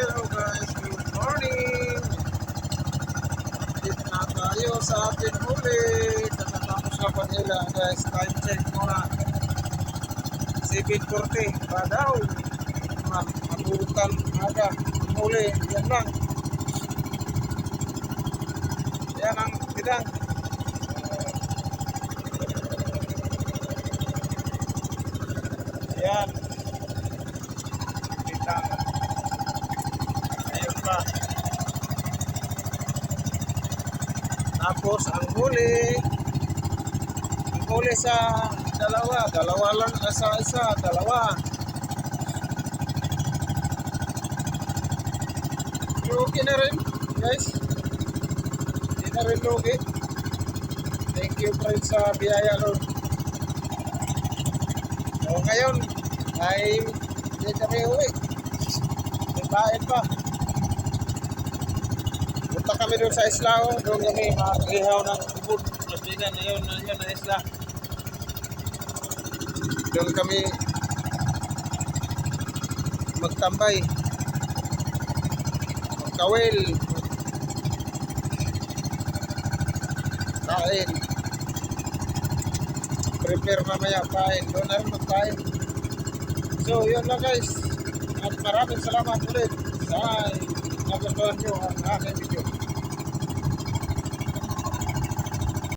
Hello guys, good morning! Dito tayo sa ating huli. Kakatapos na Manila guys, time check muna. 7.40 pa daw. Ma- Maburutan aga. Huli, yan lang. Yan ang bidang. Yan. Pa. Tapos ang huli, ang huli sa dalawa, dalawa lang ah, sa isa, dalawa. Lugi na rin, guys. Hindi na rin lugi. Thank you, friends, sa biyaya, Lord. So, ngayon, ay hindi kami uwi. May bayan pa. Punta kami doon sa Islao, doon kami makakagihaw ng ubod. Labigan na yun, yun na isla. Doon kami magtambay. Magkawil. Kain. Prepare mamaya kain. Doon na rin magkain. So, yun lang guys. At maraming salamat ulit sa Thank you.